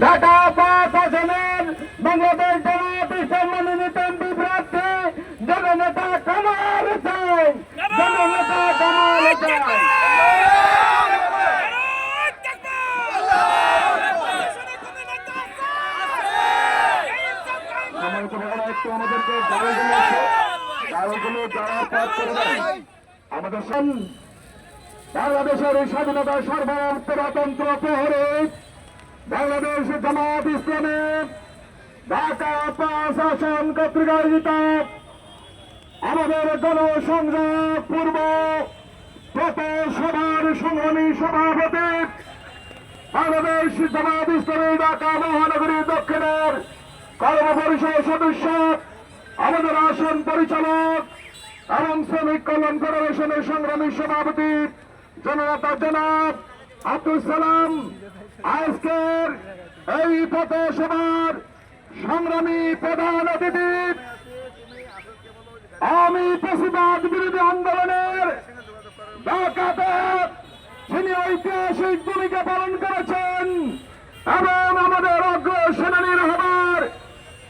ঢাকা পাঁচ আসনের বাংলাদেশ জামাত ইসলাম মনোনীত এমপি জননেতা কামাল হোসেন। জননেতা কামাল হোসেন। সম্মানিত আমাদের বাংলাদেশের স্বাধীনতা সর্বোচ্চ পুরাতন্ত্র প্রহরী বাংলাদেশ জামাত ইসলামী ঢাকা পাঁচ আসন কর্তৃক আমাদের গণসংযোগ পূর্ব সভার সংগ্রামী সভাপতি বাংলাদেশ জামাত ইসলামী ঢাকা মহানগরী দক্ষিণের কর্ম পরিষদ সদস্য, আমাদের আসন পরিচালক এবং শ্রমিক কল্যাণ ফেডারেশনের সংগ্রামী সভাপতি জননেতা জনাব আব্দুল সালাম, আজকের এই পথসভার সংগ্রামী প্রধান অতিথি। আমি প্রতিবাদ বিরোধী আন্দোলনের ঢাকাতে যিনি ঐতিহাসিক ভূমিকা পালন করেছেন এবং আমাদের অগ্রসেনানীর হবার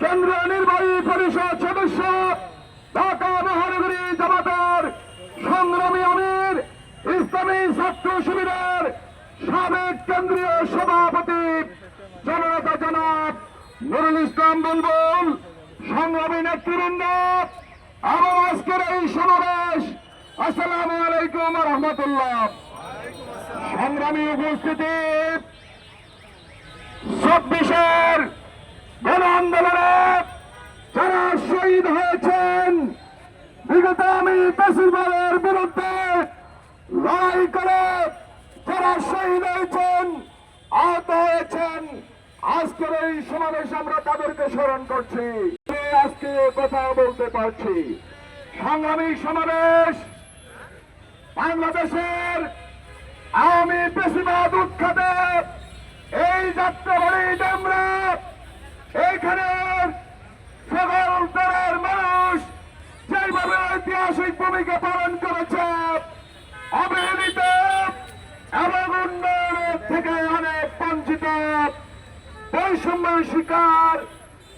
কেন্দ্রীয় নির্বাহী পরিষদ সদস্য ঢাকা মহানগরী জামাতের সংগ্রামী আমির ইসলামী ছাত্র শিবিরের সাবেক কেন্দ্রীয় সভাপতি জননেতা জনাব নুরুল ইসলাম বুলবুল, সংগ্রামী নেতৃবৃন্দ, এবং আজকের এই সমাবেশ, আসসালাম আলাইকুম রহমতুল্লাহ। সংগ্রামী উপস্থিতি, চব্বিশের গণ আন্দোলনে যারা শহীদ হয়েছেন, বিগত আমি বেশিরভাগের বিরুদ্ধে লড়াই করে যারা শহীদ হয়েছেন আহত হয়েছেন। আজকের এই সমাবেশ আমরা তাদেরকে স্মরণ করছি। আজকে কথা বলতে পারছি। সংগ্রামী সমাবেশ বাংলাদেশের আওয়ামী বেশিরভাগ উৎখাতে এই যাত্রাবাড়ি ডেমরা এইখানে সকল স্তরের মানুষ যেভাবে ঐতিহাসিক ভূমিকা পালন করেছে অবহেলিত এবং উন্নয়নের থেকে অনেক বঞ্চিত। বৈষম্য শিকার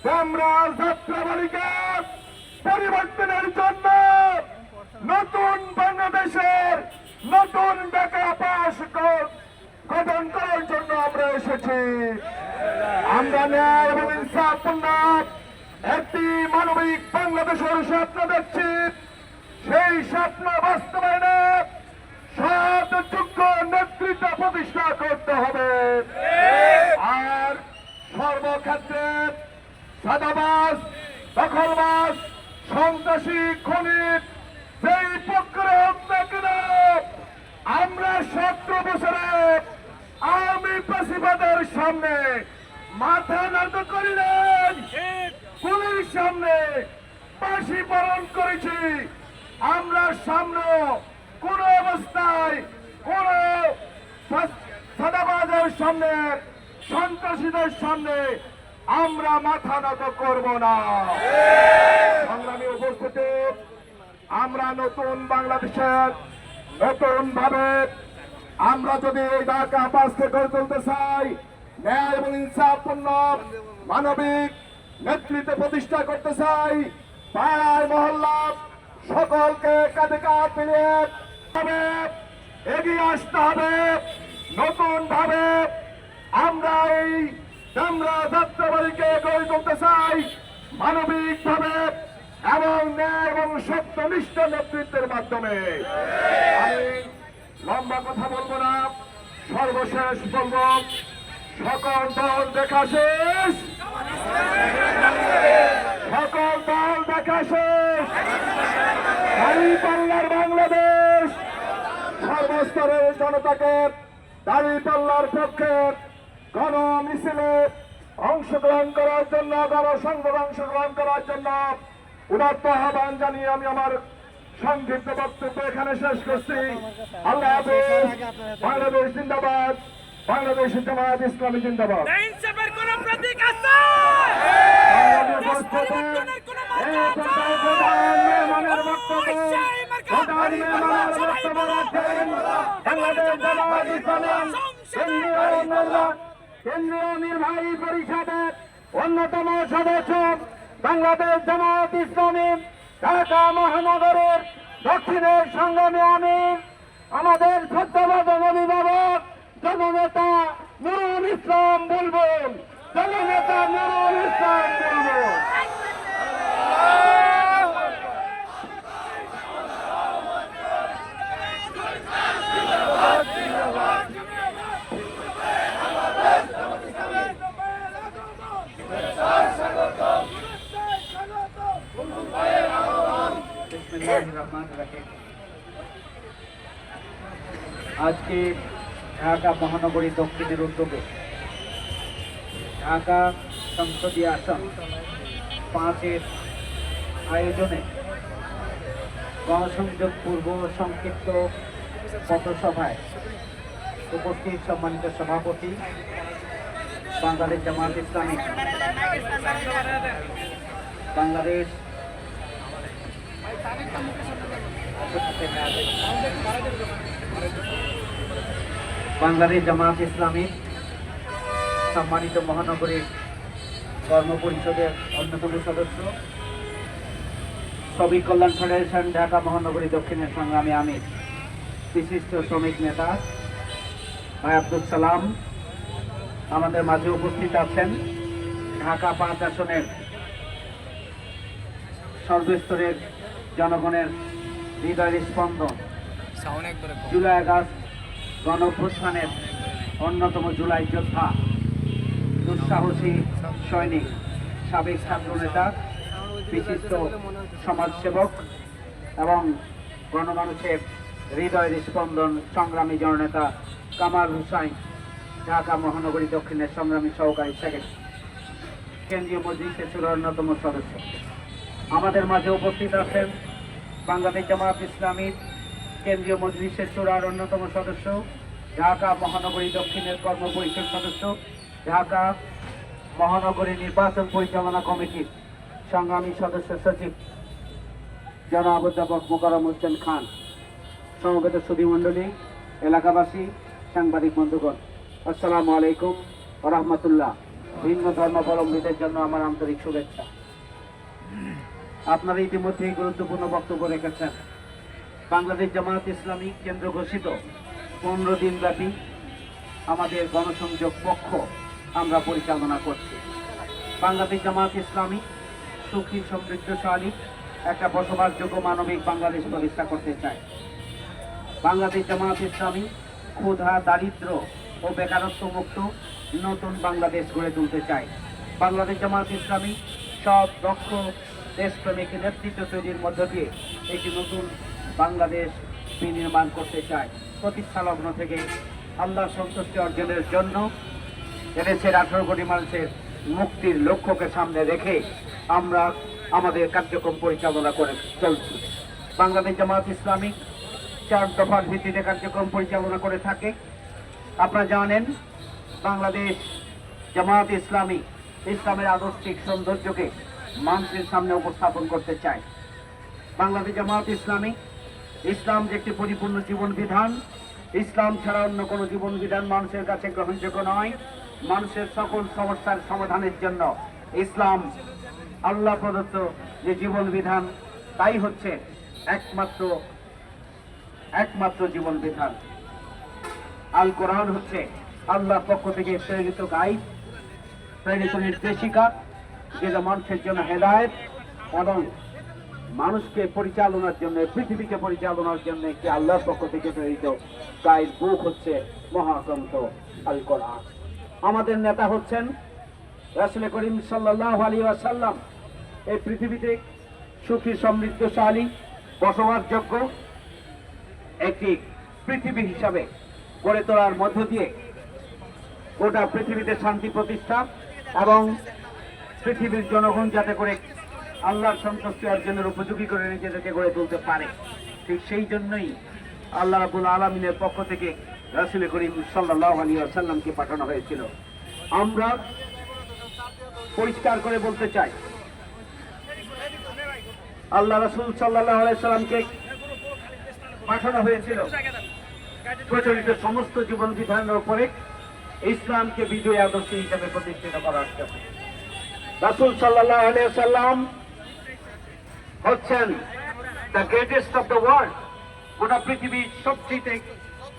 ডেমরা যাত্রাবাড়িকে পরিবর্তনের জন্য নতুন বাংলাদেশের নতুন ঢাকা পাশ গঠন করার জন্য আমরা এসেছি। আমরা ন্যায় এবং ইনসাফপূর্ণ একটি মানবিক বাংলাদেশের স্বপ্ন দেখছি। সেই স্বপ্ন বাস্তবায়নে সৎ যোগ্য নেতৃত্ব প্রতিষ্ঠা করতে হবে। আর সর্বক্ষেত্রে সাদাবাস, দখলবাস, সন্ত্রাসী খনির যেই প্রক্রিয়া আমরা সতেরো বছরে আওয়ামী প্রেসিবাদের সামনে মাথা নত করি নাই পুলিশ সামনে ফাঁসি পালন করেছি। আমরা সামনে কোন অবস্থায় কোন সাদাবাজের সামনে, সন্ত্রাসীদের সামনে আমরা মাথা নত করব না। সংগ্রামী উপস্থিতি, আমরা নতুন বাংলাদেশের, নতুন ভাবে আমরা যদি এই ঢাকা পাঁচকে গড়ে তুলতে চাই, ন্যায় এবং ইনসাফপূর্ণ মানবিক নেতৃত্ব প্রতিষ্ঠা করতে চাই পাড়ায় মহল্লা সকলকে কাঁধে কাঁধ মিলিয়ে এগিয়ে আসতে হবে। নতুন ভাবে আমরা এই আমরা যাত্রাবাড়িকে গড়ে তুলতে চাই। মানবিক ভাবে এবং ন্যায় এবং সত্যনিষ্ঠ নেতৃত্বের মাধ্যমে। লম্বা কথা বলব না, সর্বশেষ বলব, সকল দল দেখা শেষ। সকল দল দেখা শেষ। বাংলাদেশ। সর্বস্তরের জনতাকে দাঁড়িপাল্লার পক্ষে গণ মিছিলে অংশগ্রহণ করার জন্য গণসংযোগে অংশগ্রহণ করার জন্য উদাত্ত আহ্বান জানিয়ে আমি আমার সংক্ষিপ্ত বক্তব্য এখানে শেষ করছি। আল্লাহ হাফেজ বাংলাদেশ জিন্দাবাদ বাংলাদেশ জামায়াত ইসলামী জিন্দাবাদ। কোন প্রতীক আছে বক্তব্য। কেন্দ্রীয় নির্বাহী পরিষদের অন্যতম সদস্য বাংলাদেশ জামায়াত ইসলামী, ঢাকা মহানগরের দক্ষিণের সংগ্রামী আমি আমাদের শ্রদ্ধাবাদন অভিভাবক জননেতা নুরুল ইসলাম বুলবুল। জননেতা নুরুল ইসলাম বুলবুল। আজকে ঢাকা মহানগরী দক্ষিণের উদ্যোগে ঢাকা সংসদীয় আসন পাঁচের আয়োজনে গণসংযোগ পূর্ব সংক্ষিপ্ত পথসভায় উপস্থিত সম্মানিত সভাপতি বাংলাদেশ জামাত ইসলামী, বাংলাদেশ বাংলাদেশ জামাত ইসলামী সম্মানিত মহানগরীর কর্ম পরিষদের অন্যতম সদস্য। শ্রমিক কল্যাণ ফেডারেশন, ঢাকা মহানগরী দক্ষিণের সংগ্রামী আমির, বিশিষ্ট শ্রমিক নেতা ভাই আব্দুল সালাম আমাদের মাঝে উপস্থিত আছেন। ঢাকা পাঁচ আসনের সর্বস্তরের জনগণের হৃদয়ের স্পন্দন। জুলাই আগস্ট গণঅভ্যুত্থানের অন্যতম জুলাই যোদ্ধা দুঃসাহসী সৈনিক সাবেক ছাত্রনেতা বিশিষ্ট সমাজসেবক এবং গণমানুষের হৃদয়ের স্পন্দন সংগ্রামী জননেতা কামাল হুসাইন ঢাকা মহানগরী দক্ষিণের সংগ্রামী সহকারী সেক্রেটারি কেন্দ্রীয় মজলিসের চূড়ার অন্যতম সদস্য। আমাদের মাঝে উপস্থিত আছেন বাংলাদেশ জামাত ইসলামীর কেন্দ্রীয় মজলিসের চূড়ার অন্যতম সদস্য, ঢাকা মহানগরী দক্ষিণের কর্ম পরিষদ সদস্য, ঢাকা মহানগরী নির্বাচন পরিচালনা কমিটির সংগ্রামী সদস্য সচিব জনাব অধ্যাপক মোকারম হোসেন খান, সমবেত সুধীমণ্ডলী, এলাকাবাসী, সাংবাদিক বন্ধুগণ, আসসালামু আলাইকুম রহমতুল্লাহ। ভিন্ন ধর্মাবলম্বীদের জন্য আমার আন্তরিক শুভেচ্ছা। আপনারা ইতিমধ্যেই গুরুত্বপূর্ণ বক্তব্য রেখেছেন। বাংলাদেশ জামায়াত ইসলামী কেন্দ্র ঘোষিত পনেরো দিন ব্যাপী আমাদের গণসংযোগ পক্ষ আমরা পরিচালনা করছি। বাংলাদেশ জামায়াত ইসলামী সুখী, সমৃদ্ধশালী, একটা বসবাসযোগ্য মানবিক বাংলাদেশ প্রতিষ্ঠা করতে চায়। বাংলাদেশ জামায়াত ইসলামী ক্ষুধা, দারিদ্র ও বেকারত্ব মুক্ত নতুন বাংলাদেশ গড়ে তুলতে চায়। বাংলাদেশ জামায়াত ইসলামী সব দক্ষ দেশপ্রেমিক নেতৃত্ব তৈরির মধ্য দিয়ে একটি নতুন বাংলাদেশ বিনির্মাণ করতে চায়। প্রতিষ্ঠালগ্ন থেকে আল্লাহ সন্তুষ্টি অর্জনের জন্য এদেশের আঠারো কোটি মানুষের মুক্তির লক্ষ্যকে সামনে রেখে আমরা আমাদের কার্যক্রম পরিচালনা করে চলছি। বাংলাদেশ জামায়াত ইসলামিক চার দফার ভিত্তিতে কার্যক্রম পরিচালনা করে থাকে। আপনারা জানেন, বাংলাদেশ জামায়াত ইসলামী ইসলামের আদর্শিক সৌন্দর্যকে মানুষের সামনে উপস্থাপন করতে চায়। বাংলাদেশ জামায়াত ইসলামী, ইসলাম যে একটি পরিপূর্ণ জীবন বিধান ইসলাম ছাড়া অন্য কোনো জীবন বিধান মানুষের কাছে গ্রহণযোগ্য নয়। মানুষের সকল সমস্যার সমাধানের জন্য ইসলাম আল্লাহ প্রদত্ত যে জীবন বিধান তাই হচ্ছে একমাত্র একমাত্র জীবন বিধান আল কোরআন হচ্ছে আল্লাহ পক্ষ থেকে প্রেরিত গাইড, প্রেরিত নির্দেশিকা। যেটা মানুষের জন্য হেদায়ত এবং মানুষকে পরিচালনার জন্য, পৃথিবীকে পরিচালনার জন্য একটি আল্লাহর পক্ষ থেকে প্রেরিত গাইড বুক হচ্ছে মহাগ্রন্থ আল কোরআন আমাদের নেতা হচ্ছেন রাসুল করিম সাল্লাহ আলী আসাল্লাম এই পৃথিবীতে সুখী, সমৃদ্ধশালী, বসবাসযোগ্য একটি পৃথিবী হিসাবে গড়ে তোলার মধ্য দিয়ে গোটা পৃথিবীতে শান্তি প্রতিষ্ঠা এবং পৃথিবীর জনগণ যাতে করে আল্লাহর সন্তুষ্টি অর্জনের উপযোগী করে নিজেদেরকে গড়ে তুলতে পারে। ঠিক সেই জন্যই আল্লাহ রাবুল আলমিনের পক্ষ থেকে রাসুল করিম সাল্লাহ আলী আসাল্লামকে পাঠানো হয়েছিল। আমরা পরিষ্কার করে বলতে চাই, আল্লাহ রসুল সাল্লাহ আলাইসাল্লামকে পাঠানো হয়েছিল। প্রচলিত সমস্ত জীবন বিধানের উপরে ইসলামকে বিজয় আদর্শ হিসেবে প্রতিষ্ঠিত করার জন্য। রাসুল সাল্লাহ সাল্লাম হচ্ছেন the greatest of the world গোটা পৃথিবীর সবচেয়ে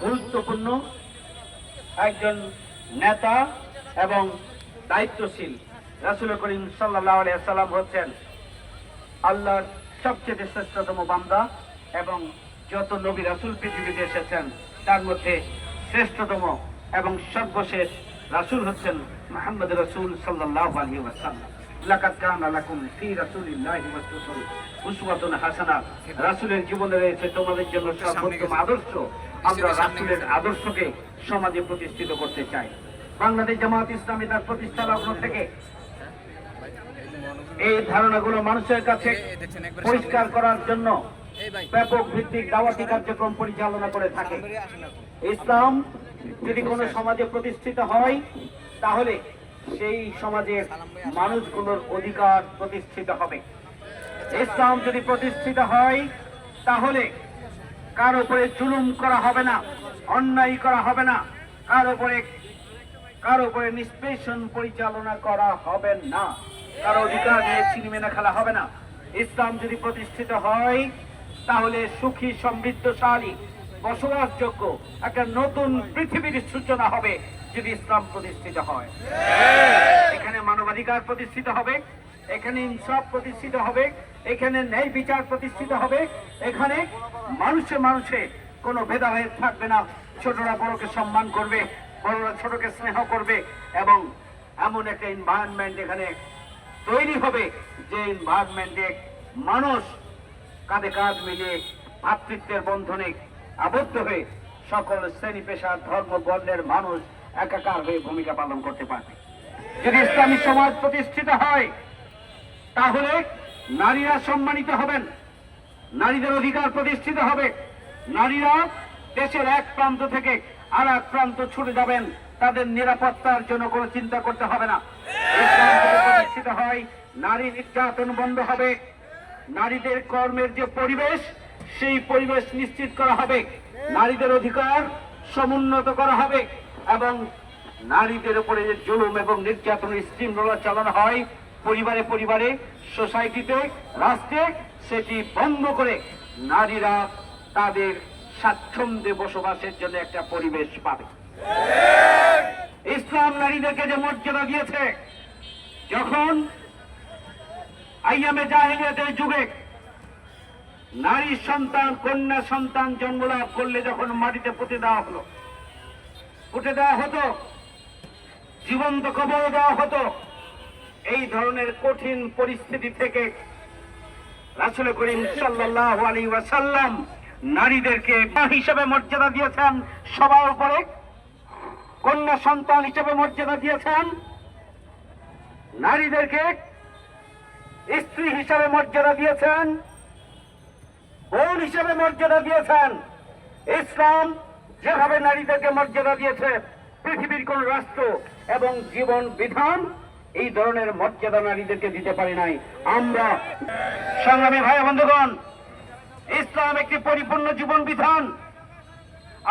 গুরুত্বপূর্ণ একজন নেতা এবং দায়িত্বশীল। রাসুল করিম সাল্লাহ সাল্লাম হচ্ছেন আল্লাহর সবচেয়ে শ্রেষ্ঠতম বান্দা এবং যত নবী রাসুল পৃথিবীতে এসেছেন, তার মধ্যে শ্রেষ্ঠতম এবং সর্বশেষ রাসুল হচ্ছেন মোহাম্মদ রাসুল সাল্লাহ আলী ওয়াসাল্লাম। লাকাত কানা ফি রাসূলিল্লাহি ওয়াসসাল্লাম উসওয়াতুন হাসানা। রাসূলের জীবনে রয়েছে তোমাদের জন্য সর্বোত্তম আদর্শ। আমরা রাসূলের আদর্শকে সমাজে প্রতিষ্ঠিত করতে চাই। বাংলাদেশ জামাত ইসলামী তার প্রতিষ্ঠা লগ্ন থেকে এই ধারণাগুলো মানুষের কাছে পরিষ্কার করার জন্য ব্যাপক ভিত্তিক দাওয়াতি কার্যক্রম পরিচালনা করে থাকে। ইসলাম যদি কোনো সমাজে প্রতিষ্ঠিত হয়, তাহলে সেই সমাজের মানুষগুলোর অধিকার প্রতিষ্ঠিত হবে। ইসলাম যদি প্রতিষ্ঠিত হয়, তাহলে কার উপরে জুলুম করা হবে না, অন্যায় করা হবে না, কার উপরে কার উপরে নিষ্পেষণ পরিচালনা করা হবে না, কার অধিকার নিয়ে চিনিমেনা খেলা হবে না। ইসলাম যদি প্রতিষ্ঠিত হয়, তাহলে সুখী, সমৃদ্ধশালী বসবাসযোগ্য একটা নতুন পৃথিবীর সূচনা হবে যদি ইসলাম প্রতিষ্ঠিত হয়। এখানে মানবাধিকার প্রতিষ্ঠিত হবে এখানে ইনসাফ প্রতিষ্ঠিত হবে এখানে ন্যায় বিচার প্রতিষ্ঠিত হবে এখানে মানুষে মানুষে কোনো ভেদাভেদ থাকবে না। ছোটরা বড়কে সম্মান করবে বড়রা ছোটকে স্নেহ করবে এবং এমন একটা এনভায়রনমেন্ট এখানে তৈরি হবে যে এনভায়রনমেন্টে মানুষ কাঁধে কাঁধ মিলিয়ে ভাতৃত্বের বন্ধনে আবদ্ধ হয়ে সকল শ্রেণি পেশার ধর্ম বর্ণের মানুষ একাকার হয়ে ভূমিকা পালন করতে পারবে। যদি ইসলামী সমাজ প্রতিষ্ঠিত হয়, তাহলে নারীরা সম্মানিত হবেন, নারীদের অধিকার প্রতিষ্ঠিত হবে। নারীরা দেশের এক প্রান্ত থেকে আর এক প্রান্ত ছুটে যাবেন, তাদের নিরাপত্তার জন্য কোনো চিন্তা করতে হবে না। প্রতিষ্ঠিত হয়, নারী নির্যাতন বন্ধ হবে। নারীদের কর্মের যে পরিবেশ সেই পরিবেশ নিশ্চিত করা হবে। নারীদের অধিকার সমুন্নত করা হবে এবং নারীদের উপরে যে জুলুম এবং নির্যাতনের স্টিম রোলার চালানো হয়, পরিবারে পরিবারে, সোসাইটিতে, রাষ্ট্রে, সেটি বন্ধ করে নারীরা তাদের স্বাচ্ছন্দ্যে বসবাসের জন্য একটা পরিবেশ পাবে। ইসলাম নারীদেরকে যে মর্যাদা দিয়েছে, যখন আইয়ামে জাহিলিয়াতের যুগে নারী সন্তান, কন্যা সন্তান জন্মলাভ করলে যখন মাটিতে পুঁতে দেওয়া হলো, পুঁতে দেওয়া হতো, জীবন্ত কবর দেওয়া হতো, এই ধরনের কঠিন পরিস্থিতি থেকে রাসুল করিম সাল্লাহ আলী ওয়াসাল্লাম নারীদেরকে মা হিসেবে মর্যাদা দিয়েছেন, সবার উপরে কন্যা সন্তান হিসেবে মর্যাদা দিয়েছেন, নারীদেরকে স্ত্রী হিসাবে মর্যাদা দিয়েছেন বোন হিসেবে মর্যাদা দিয়েছেন। ইসলাম যেভাবে নারীদেরকে মর্যাদা দিয়েছে, পৃথিবীর কোন রাষ্ট্র এবং জীবন বিধান এই ধরনের মর্যাদা নারীদেরকে দিতে পারে নাই। আমরা সংগ্রামী ভাই বন্ধুগণ, ইসলাম একটি পরিপূর্ণ জীবন বিধান।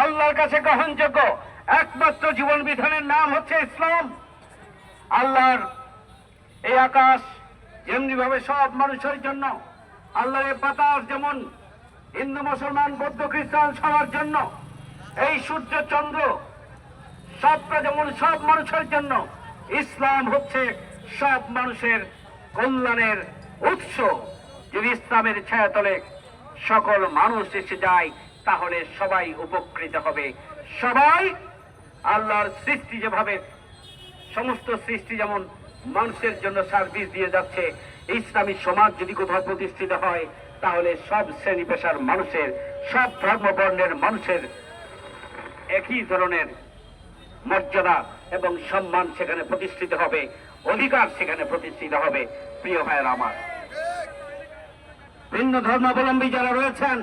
আল্লাহর কাছে গ্রহণযোগ্য একমাত্র জীবন বিধানের নাম হচ্ছে ইসলাম। আল্লাহর এই আকাশ যেমনি ভাবে সব মানুষের জন্য, আল্লাহর এই বাতাস যেমন হিন্দু, মুসলমান, বৌদ্ধ, খ্রিস্টান সবার জন্য এই সূর্য, চন্দ্র সবটা যেমন সব মানুষের জন্য ইসলাম হচ্ছে সব মানুষের কল্যাণের উৎস। যদি ইসলামের ছায়াতলে সকল মানুষ এসে যায়, তাহলে সবাই উপকৃত হবে। সবাই আল্লাহর সৃষ্টি যেভাবে, সমস্ত সৃষ্টি যেমন মানুষের জন্য সার্ভিস দিয়ে যাচ্ছে, ইসলামী সমাজ যদি কোথাও প্রতিষ্ঠিত হয় তাহলে সব শ্রেণি পেশার মানুষের, সব ধর্ম বর্ণের মানুষের একই ধরনের মর্যাদা এবং সম্মান সেখানে প্রতিষ্ঠিত হবে, অধিকার সেখানে প্রতিষ্ঠিত হবে, প্রিয় ভাইয়ের আমার। ভিন্ন ধর্মাবলম্বী যারা রয়েছেন,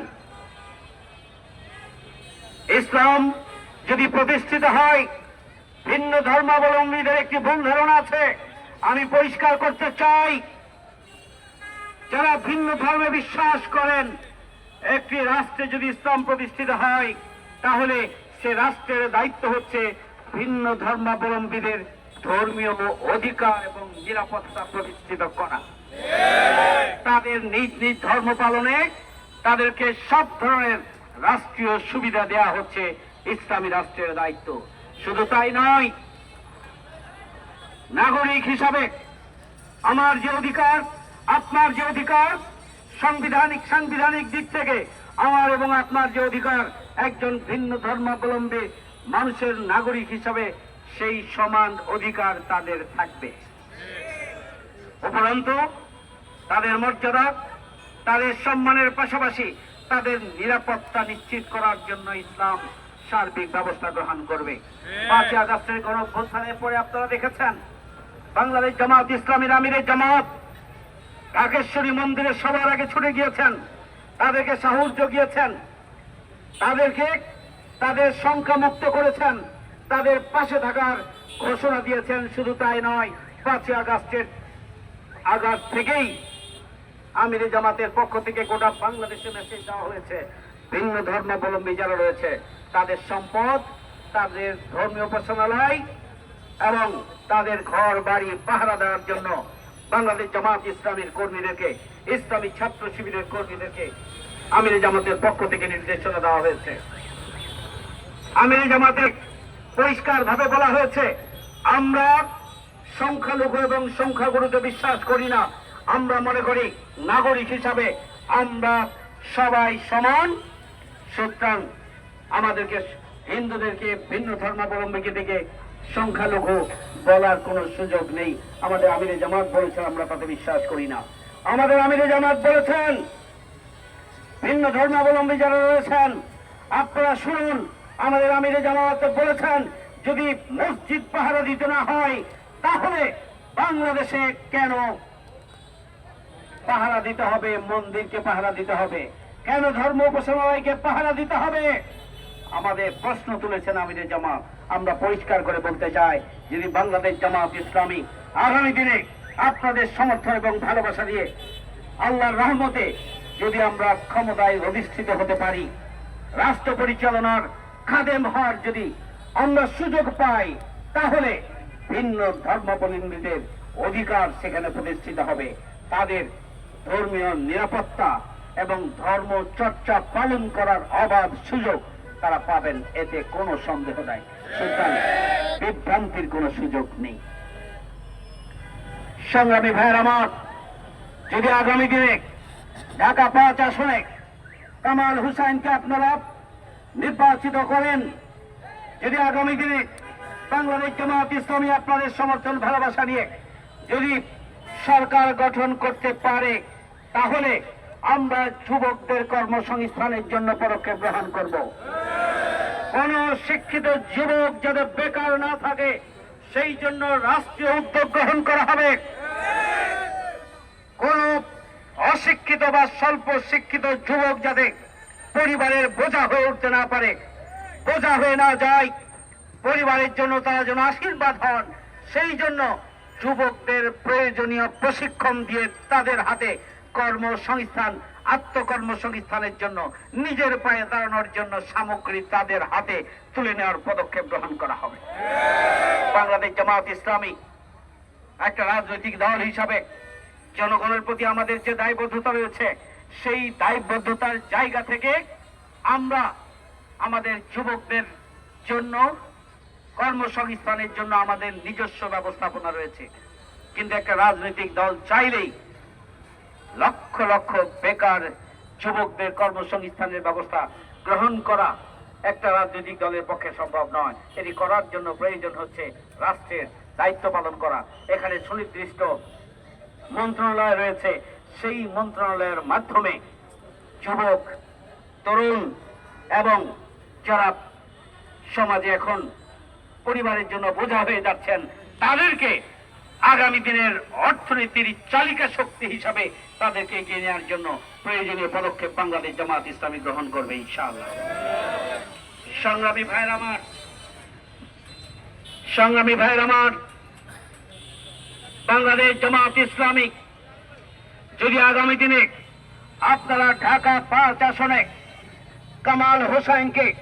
ইসলাম যদি প্রতিষ্ঠিত হয়, ভিন্ন ধর্মাবলম্বীদের একটি ভুল ধারণা আছে, আমি পরিষ্কার করতে চাই যারা ভিন্ন ধর্মে বিশ্বাস করেন, একটি রাষ্ট্রে যদি ইসলাম প্রতিষ্ঠিত হয়, তাহলে সে রাষ্ট্রের দায়িত্ব হচ্ছে ভিন্ন ধর্মাবলম্বীদের ধর্মীয় অধিকার এবং নিরাপত্তা প্রতিষ্ঠিত করা। তাদের নিজ নিজ ধর্ম পালনে তাদেরকে সব ধরনের রাষ্ট্রীয় সুবিধা দেয়া হচ্ছে ইসলামী রাষ্ট্রের দায়িত্ব। শুধু তাই নয়, নাগরিক হিসাবে আমার যে অধিকার আপনার যে অধিকার সাংবিধানিক সাংবিধানিক দিক থেকে আমার এবং আপনার যে অধিকার একজন ভিন্ন ধর্মাবলম্বী মানুষের নাগরিক হিসাবে সেই সমান অধিকার তাদের থাকবে। উপরন্তু তাদের মর্যাদা তাদের সম্মানের পাশাপাশি তাদের নিরাপত্তা নিশ্চিত করার জন্য ইসলাম সার্বিক ব্যবস্থা গ্রহণ করবে। পাঁচই আগস্টের গণ পরে আপনারা দেখেছেন বাংলাদেশ জামাত ইসলামীর আমিরের জামাত ঢাকেশ্বরী মন্দিরে সবার আগে ছুটে গিয়েছেন। তাদেরকে সাহায্য গিয়েছেন তাদেরকে তাদের সংখ্যা মুক্ত করেছেন। তাদের পাশে থাকার ঘোষণা দিয়েছেন। শুধু তাই নয়, পাঁচই আগস্টের আগস্ট থেকেই আমিরি জামাতের পক্ষ থেকে গোটা বাংলাদেশে মেসেজ দেওয়া হয়েছে। ভিন্ন ধর্মাবলম্বী যারা রয়েছে, তাদের সম্পদ, তাদের ধর্মীয় উপাসনালয় এবং তাদের ঘর, বাড়ি পাহারা দেওয়ার জন্য বাংলাদেশ জামাত ইসলামীর কর্মীদেরকে, ইসলামী ছাত্র শিবিরের কর্মীদেরকে আমিরি জামাতের পক্ষ থেকে নির্দেশনা দেওয়া হয়েছে। আমিরি জামাতে পরিষ্কার ভাবে বলা হয়েছে, আমরা সংখ্যালঘু এবং সংখ্যাগুরুকে বিশ্বাস করি না। আমরা মনে করি নাগরিক হিসাবে আমরা সবাই সমান। সুতরাং আমাদেরকে হিন্দুদেরকে ভিন্ন ধর্মাবলম্বীকে থেকে সংখ্যালঘু বলার কোনো সুযোগ নেই। আমাদের আমিরে জামাত বলেছেন, আমরা তাতে বিশ্বাস করি না। আমাদের আমিরে জামাত বলেছেন, ভিন্ন ধর্মাবলম্বী যারা রয়েছেন, আপনারা শুনুন, আমাদের আমিরে জামাত বলেছেন, যদি মসজিদ পাহারা দিতে না হয়, তাহলে বাংলাদেশে কেন পাহারা দিতে হবে, মন্দিরকে পাহারা দিতে হবে? কেন ধর্ম উপাসনালয়কে পাহারা দিতে হবে? আমাদের প্রশ্ন তুলেছেন আমিরের জামাত। আমরা পরিষ্কার করে বলতে চাই, যদি বাংলাদেশ জামাত ইসলামী আগামী দিনে আপনাদের সমর্থন এবং ভালোবাসা দিয়ে আল্লাহর রহমতে যদি আমরা ক্ষমতায় অধিষ্ঠিত হতে পারি, রাষ্ট্র পরিচালনার খাদেম হওয়ার যদি আমরা সুযোগ পাই, তাহলে ভিন্ন ধর্মাবলম্বীদের অধিকার সেখানে প্রতিষ্ঠিত হবে। তাদের ধর্মীয় নিরাপত্তা এবং ধর্ম চর্চা পালন করার অবাধ সুযোগ তারা পাবেন, এতে কোনো সন্দেহ নাই। সুতরাং বিভ্রান্তির কোনো সুযোগ নেই। সংগ্রামী ভাইয়ের আমার যদি আগামী দিনে ঢাকা পাঁচ আসনে কামাল হুসাইনকে আপনারা নির্বাচিত করেন, যদি আগামী দিনে বাংলাদেশ জামাত ইসলামী আপনাদের সমর্থন, ভালোবাসা নিয়ে যদি সরকার গঠন করতে পারে, তাহলে আমরা যুবকদের কর্মসংস্থানের জন্য পদক্ষেপ গ্রহণ করব। কোন শিক্ষিত যুবক যাতে বেকার না থাকে, সেই জন্য রাষ্ট্রীয় উদ্যোগ গ্রহণ করা হবে। কোন অশিক্ষিত বা স্বল্প শিক্ষিত যুবক যাতে পরিবারের বোঝা হয়ে উঠতে না পারে, বোঝা হয়ে না যায়, পরিবারের জন্য তারা যেন আশীর্বাদ হন, সেই জন্য যুবকদের প্রয়োজনীয় প্রশিক্ষণ দিয়ে তাদের হাতে কর্মসংস্থান, আত্মকর্মসংস্থানের জন্য, নিজের পায়ে দাঁড়ানোর জন্য সামগ্রী তাদের হাতে তুলে নেওয়ার পদক্ষেপ গ্রহণ করা হবে। বাংলাদেশ জামাত ইসলামী একটা রাজনৈতিক দল হিসাবে জনগণের প্রতি আমাদের যে দায়বদ্ধতা রয়েছে, সেই দায়বদ্ধতার জায়গা থেকে আমরা আমাদের যুবকদের জন্য কর্মসংস্থানের জন্য আমাদের নিজস্ব ব্যবস্থাপনা রয়েছে। কিন্তু একটা রাজনৈতিক দল চাইলেই লক্ষ লক্ষ বেকার যুবকদের কর্মসংস্থানের ব্যবস্থা গ্রহণ করা একটা রাজনৈতিক দলের পক্ষে সম্ভব নয়। এটি করার জন্য প্রয়োজন হচ্ছে রাষ্ট্রের দায়িত্ব পালন করা। এখানে সুনির্দিষ্ট মন্ত্রণালয় রয়েছে। সেই মন্ত্রণালয়ের মাধ্যমে যুবক, তরুণ এবং যারা সমাজে এখন পরিবারের জন্য বোঝা হয়ে যাচ্ছেন, তাদেরকে আগামী দিনের অর্থনীতির চালিকা শক্তি হিসাবে তাদেরকে এগিয়ে নেওয়ার জন্য প্রয়োজনীয় পদক্ষেপ বাংলাদেশ জামাত ইসলামী গ্রহণ করবে, ইনশাআল্লাহ। সংগ্রামী ভাইয়ের আমার, সংগ্রামী ভাইয়ের আমার, বাংলাদেশ জামাত ইসলামী, যদি আগামী দিনে আপনারা ঢাকা পাঁচ আসনে কামাল হোসাইনকে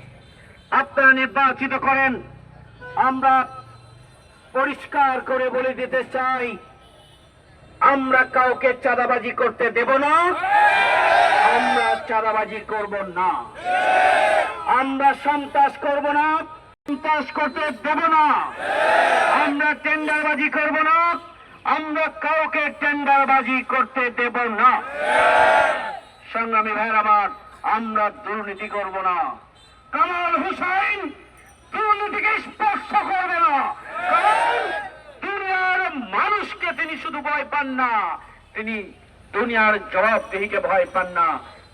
আপনারা নির্বাচিত করেন, আমরা পরিষ্কার করে বলে দিতে চাই, আমরা কাউকে চাঁদাবাজি করতে দেব না। আমরা চাঁদাবাজি করব না। আমরা সন্ত্রাস করব না, সন্ত্রাস করতে দেব না। আমরা টেন্ডারবাজি করব না, আমরা কাউকে টেন্ডারবাজি করতে দেব না। সংগ্রামী ভাইয়ের আমার, আমরা দুর্নীতি করব না। কামাল হুসাইন দুর্নীতিকে স্পর্শ করবে না। দুনিয়ার মানুষকে তিনি শুধু ভয় পান না, তিনি দুনিয়ার জবাবদেহিকে ভয় পান না,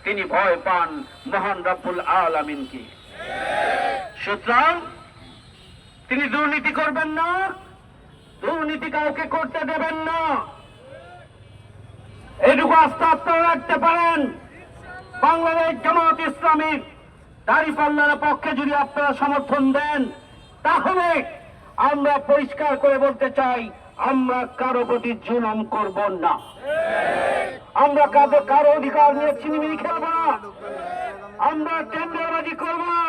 তিনি ভয় পান মহান রব্বুল আলামিনকে। সুতরাং তিনি দুর্নীতি করবেন না, দুর্নীতি কাউকে করতে দেবেন না। এটুকু আস্থা আপনারা রাখতে পারেন, বাংলাদেশ জামাত ইসলামীর দাঁড়িপাল্লার পক্ষে যদি আপনারা সমর্থন দেন, তাহলে আমরা পরিষ্কার করে বলতে চাই, আমরা কারও প্রতি জুলুম করব না। আমরা কারও কারও অধিকার নিয়ে চিনিমিনি খেলব না। আমরা টেন্ডারবাজি করব না।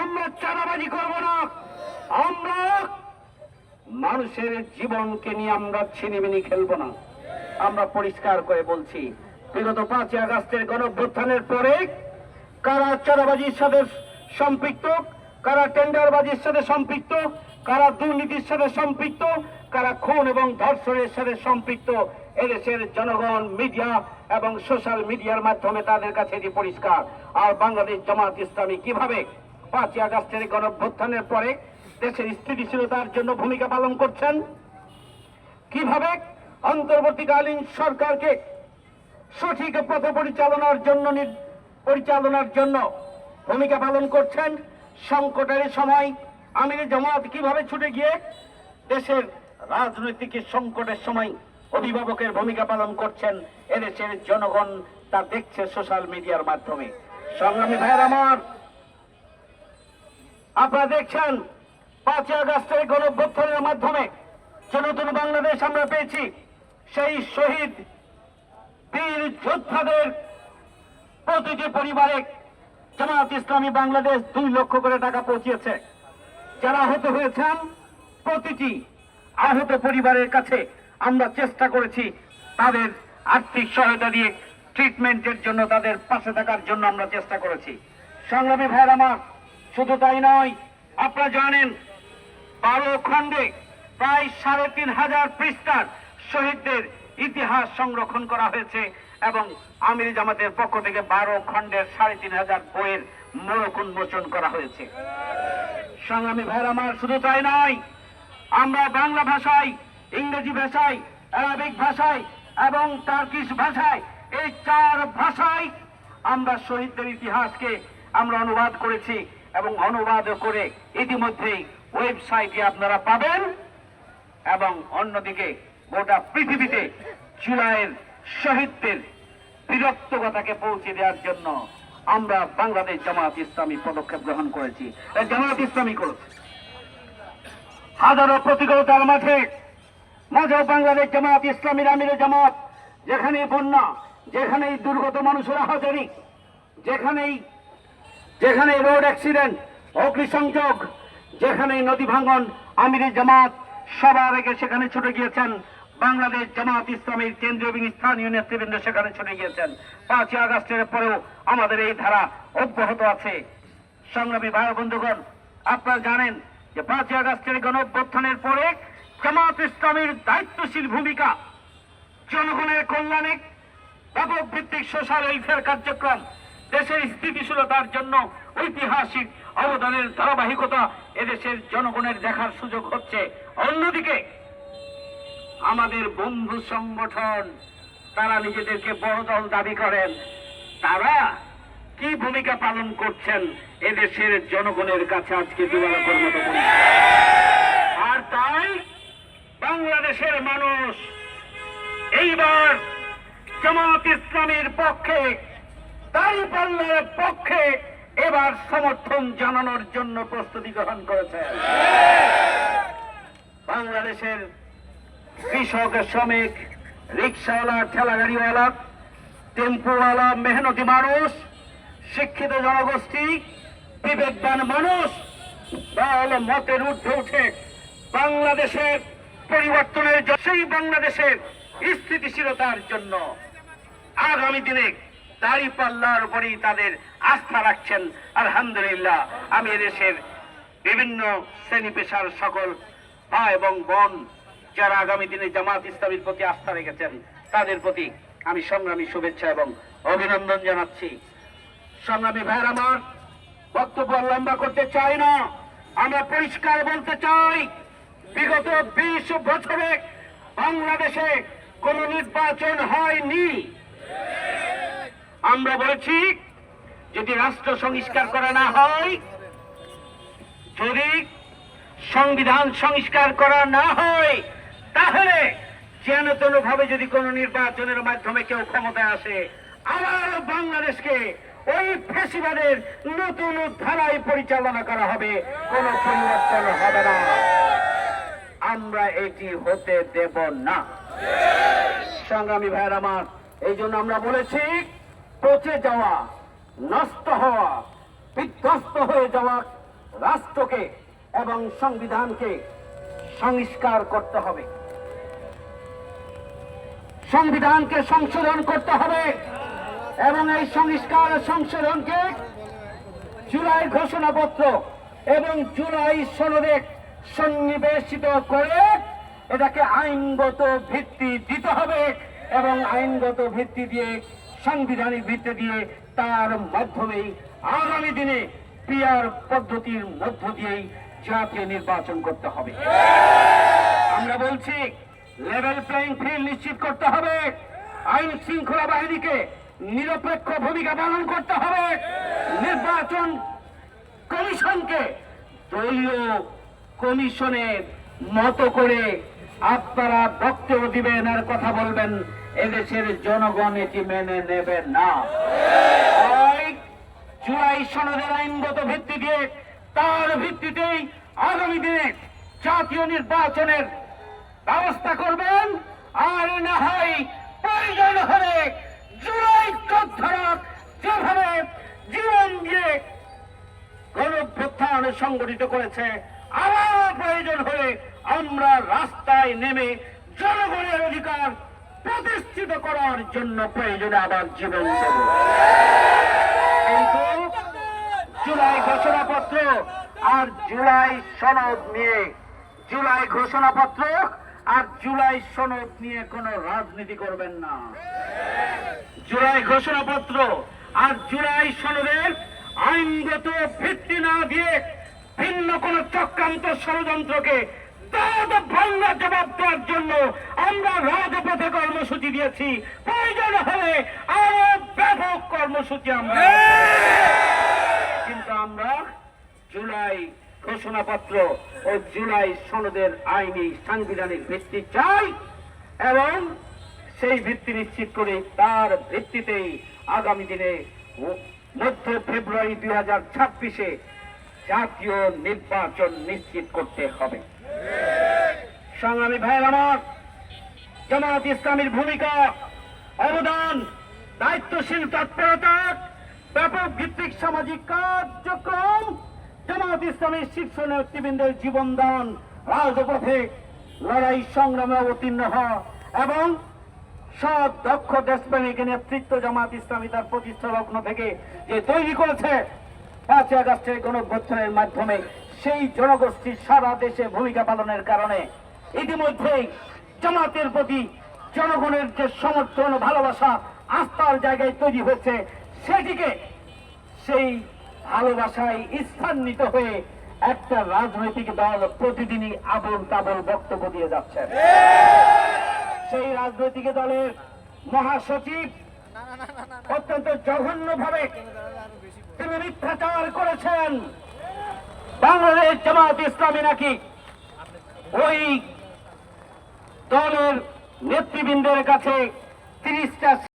আমরা চাঁদাবাজি করব না। আমরা মানুষের জীবনকে নিয়ে আমরা ছিনিমিনি খেলব না। আমরা পরিষ্কার করে বলছি, বিগত পাঁচই আগস্টের গণভ্যুত্থানের পরে কারা চাঁদাবাজির সাথে সম্পৃক্ত, কারা টেন্ডারবাজির সাথে সম্পৃক্ত কারা দুর্নীতির সাথে সম্পৃক্ত, কারা খুন এবং ধর্ষণের সাথে সম্পৃক্ত, এদেশের জনগণ, মিডিয়া এবং সোশ্যাল মিডিয়ার মাধ্যমে তাদের কাছে এটি পরিষ্কার। আর বাংলাদেশ জামাত ইসলামী কীভাবে পাঁচই আগস্টের গণভ্যুত্থানের পরে দেশের স্থিতিশীলতার জন্য ভূমিকা পালন করছেন? কীভাবে অন্তর্বর্তীকালীন সরকারকে সঠিক পথে পরিচালনার জন্য নির- পরিচালনার জন্য ভূমিকা পালন করছেন? সংকটের সময় আমির জামাত কীভাবে ছুটে গিয়ে দেশের রাজনৈতিক সংকটের সময় অভিভাবকের ভূমিকা পালন করছেন, এদেশের জনগণ তা দেখছে সোশ্যাল মিডিয়ার মাধ্যমে। সংগ্রামী ভাইয়ের আমার, আপনারা দেখছেন, পাঁচই আগস্টের গণভ্যুত্থানের মাধ্যমে যে নতুন বাংলাদেশ আমরা পেয়েছি, সেই শহীদ বীর যোদ্ধাদের প্রতিটি পরিবারে জামাত ইসলামী বাংলাদেশ দুই লক্ষ করে টাকা পৌঁছিয়েছে। যারা আহত হয়েছেন, প্রতিটি আহত পরিবারের কাছে আমরা চেষ্টা করেছি তাদের আর্থিক সহায়তা দিয়ে ট্রিটমেন্টের জন্য, তাদের পাশে থাকার জন্য আমরা চেষ্টা করেছি। সংগ্রামী ভাইয়ের আমার, শুধু তাই নয়, আপনারা জানেন, বারো খণ্ডে প্রায় সাড়ে তিন হাজার পৃষ্ঠার শহীদদের ইতিহাস সংরক্ষণ করা হয়েছে এবং আমির জামাতের পক্ষ থেকে বারো খণ্ডের সাড়ে তিন হাজার বইয়ের মোড়ক উন্মোচন করা হয়েছে। সংগ্রামী ভাইয়ের, আমার শুধু তাই নয়, আমরা বাংলা ভাষায়, ইংরেজি ভাষায়, আরবিক ভাষায় এবং টার্কিশ ভাষায়, এই চার ভাষায় আমরা শহীদদের ইতিহাসকে আমরা অনুবাদ করেছি এবং অনুবাদ করে ইতিমধ্যেই ওয়েবসাইটে আপনারা পাবেন এবং অন্যদিকে গোটা পৃথিবীতে জুলাইয়ের শহীদদের বীরত্বকতাকে পৌঁছে দেওয়ার জন্য আমরা বাংলাদেশ জামাত ইসলামী পদক্ষেপ গ্রহণ করেছি। জামাত ইসলামী করেছে হাজারো প্রতিকূলতার মাঠে মাঝেও বাংলাদেশ জামাত ইসলামীর আমিরে জামাত, যেখানেই বন্যা, যেখানেই দুর্গত মানুষের হাজারি, যেখানেই যেখানে রোড অ্যাক্সিডেন্ট, অগ্নিসংযোগ যেখানে নদী ভাঙন, আমিরে জামাত সবার আগে সেখানে ছুটে গিয়েছেন। বাংলাদেশ জামাত ইসলামীর কেন্দ্রীয় এবং স্থানীয় নেতৃবৃন্দ সেখানে ছুটে গিয়েছেন। পাঁচই আগস্টের পরেও আমাদের এই ধারা অব্যাহত আছে। সংগ্রামী ভাই বন্ধুগণ, আপনারা জানেন যে পাঁচই আগস্টের গণ অভ্যুত্থানের পরে জামাত ইসলামীর দায়িত্বশীল ভূমিকা জনগণের কল্যাণে ব্যাপক ভিত্তিক সোশ্যাল ওয়েলফেয়ার কার্যক্রম, দেশের স্থিতিশীলতার জন্য ঐতিহাসিক অবদানের ধারাবাহিকতা এদেশের জনগণের দেখার সুযোগ হচ্ছে। অন্যদিকে আমাদের বন্ধু সংগঠন, তারা নিজেদেরকে বড় দল দাবি করেন। তারা কি ভূমিকা পালন করছেন এদেশের জনগণের কাছে আজকে আর তাই বাংলাদেশের মানুষ এইবার জামাত ইসলামের পক্ষে দাঁড়িপাল্লার পক্ষে এবার সমর্থন জানানোর জন্য প্রস্তুতি গ্রহণ করেছে। বাংলাদেশের কৃষক, শ্রমিক, রিক্সাওয়ালা ঠেলাগাড়িওয়ালা টেম্পোওয়ালা, মেহনতি মানুষ, শিক্ষিত জনগোষ্ঠী, বিবেকবান মানুষ, দল মতের ঊর্ধ্বে উঠে বাংলাদেশের পরিবর্তনের সেই বাংলাদেশের স্থিতিশীলতার জন্য আগামী দিনে দাড়ি পাল্লার উপরই তাদের আস্থা রাখছেন। আলহামদুলিল্লাহ, আমি এদেশের বিভিন্ন শ্রেণি পেশার সকল ভাই এবং বোন যারা আগামী দিনে জামাত ইসলামীর প্রতি আস্থা রেখেছেন, তাদের প্রতি আমি সংগ্রামী শুভেচ্ছা এবং অভিনন্দন জানাচ্ছি। সংগ্রামী ভাইয়ের, আমার বক্তব্য লম্বা করতে চাই না। আমরা পরিষ্কার বলতে চাই, বিগত বিশ বছরে বাংলাদেশে কোন নির্বাচন হয়নি। আমরা বলেছি, যদি রাষ্ট্র সংস্কার করা না হয়, যদি সংবিধান সংস্কার করা না হয় তাহলে যেন ভাবে যদি কোন নির্বাচনের মাধ্যমে কেউ ক্ষমতায় আসে, আবার বাংলাদেশকে ওই ফেসিবাদের নতুন ধারায় পরিচালনা করা হবে, কোন পরিবর্তন হবে না। আমরা এটি হতে দেব না। সংগ্রামী ভাইয়ের আমার, এই জন্য আমরা বলেছি, পচে যাওয়া, নষ্ট হওয়া, বিধ্বস্ত হয়ে যাওয়া রাষ্ট্রকে এবং সংবিধানকে সংস্কার করতে হবে। সংবিধানকে সংশোধন করতে হবে এবং এই সংস্কার সংশোধনকে জুলাই ঘোষণাপত্র এবং জুলাই সনদে সন্নিবেশিত করে এটাকে আইনগত ভিত্তি দিতে হবে এবং আইনগত ভিত্তি দিয়ে, সাংবিধানিক ভিত্তি দিয়ে তার মাধ্যমেই আগামী দিনে পিয়ার পদ্ধতির মধ্য দিয়েই জাতীয় নির্বাচন করতে হবে। আমরা বলছি লেভেল প্লেইং ফিল্ড নিশ্চিত করতে হবে। আইন শৃঙ্খলা বাহিনীকে নিরপেক্ষ ভূমিকা পালন করতে হবে। নির্বাচন কমিশনকে দলীয় কমিশনের মতো করে আপনারা বক্তব্য দিবেন আর কথা বলবেন, এদেশের জনগণ এটি মেনে নেবে না। জুলাই সনদের আইনগত ভিত্তি দিয়ে তার ভিত্তিতেই আগামী দিনে জাতীয় নির্বাচনের ব্যবস্থা করবেন। আর না হয় প্রয়োজন হলে জুলাই যোদ্ধারা যেভাবে জীবন দিয়ে গণভ্যুত্থান সংগঠিত করেছে, আবার প্রয়োজন হলে আমরা রাস্তায় নেমে জনগণের অধিকার প্রতিষ্ঠিত করার জন্য প্রয়োজনে আবার জীবন কিন্তু জুলাই ঘোষণাপত্র আর জুলাই সনদ নিয়ে জুলাই ঘোষণাপত্র আর জুলাই সনদ নিয়ে কোনো রাজনীতি করবেন না। জুলাই ঘোষণাপত্র আর জুলাই সনদের আইনগত ভিত্তি না দিয়ে ভিন্ন কোন চক্রান্ত ষড়যন্ত্রকে ভাঙ্গা জবাব দেওয়ার জন্য আমরা রাজপথে কর্মসূচি দিয়েছি। প্রয়োজন হলে আরও ব্যাপক কর্মসূচি আমরা কিন্তু আমরা জুলাই ঘোষণাপত্র ও জুলাই সনদের আইনি সাংবিধানিক ভিত্তি চাই এবং সেই ভিত্তি নিশ্চিত করে তার ভিত্তিতেই আগামী দিনে মধ্য ফেব্রুয়ারি দুই হাজার ছাব্বিশে জাতীয় নির্বাচন নিশ্চিত করতে হবে। সংগ্রামী ভাইয়ের আমার জামাত ইসলামীর ভূমিকা, অবদান, দায়িত্বশীল তৎপরতা, ব্যাপক ভিত্তিক সামাজিক কার্যক্রম জামাত ইসলামীর শীর্ষ নেতৃবৃন্দের জীবনদান রাজপথে লড়াই সংগ্রামে অবতীর্ণ হওয়া এবং সব দক্ষ দেশপ্রেমিক নেতৃত্ব জামাত ইসলামী তার প্রতিষ্ঠা লগ্ন থেকে যে তৈরি করেছে, পাঁচই আগস্টের গণভ্যুত্থানের মাধ্যমে সেই জনগোষ্ঠীর সারা দেশে ভূমিকা পালনের কারণে ইতিমধ্যেই জামাতের প্রতি জনগণের যে সমর্থন ভালোবাসা আস্থার জায়গায় তৈরি হয়েছে, সেটিকে সেই ভালোবাসায় স্থান্বিত হয়ে একটা রাজনৈতিক দল প্রতিদিনই আবল তাবল বক্তব্য দিয়ে যাচ্ছেন সেই রাজনৈতিক দলের মহাসচিব অত্যন্ত জঘন্য ভাবে তিনি মিথ্যাচার করেছেন। বাংলাদেশ জামাত ইসলামী নাকি ওই দলের নেতৃবৃন্দের কাছে তিরিশটা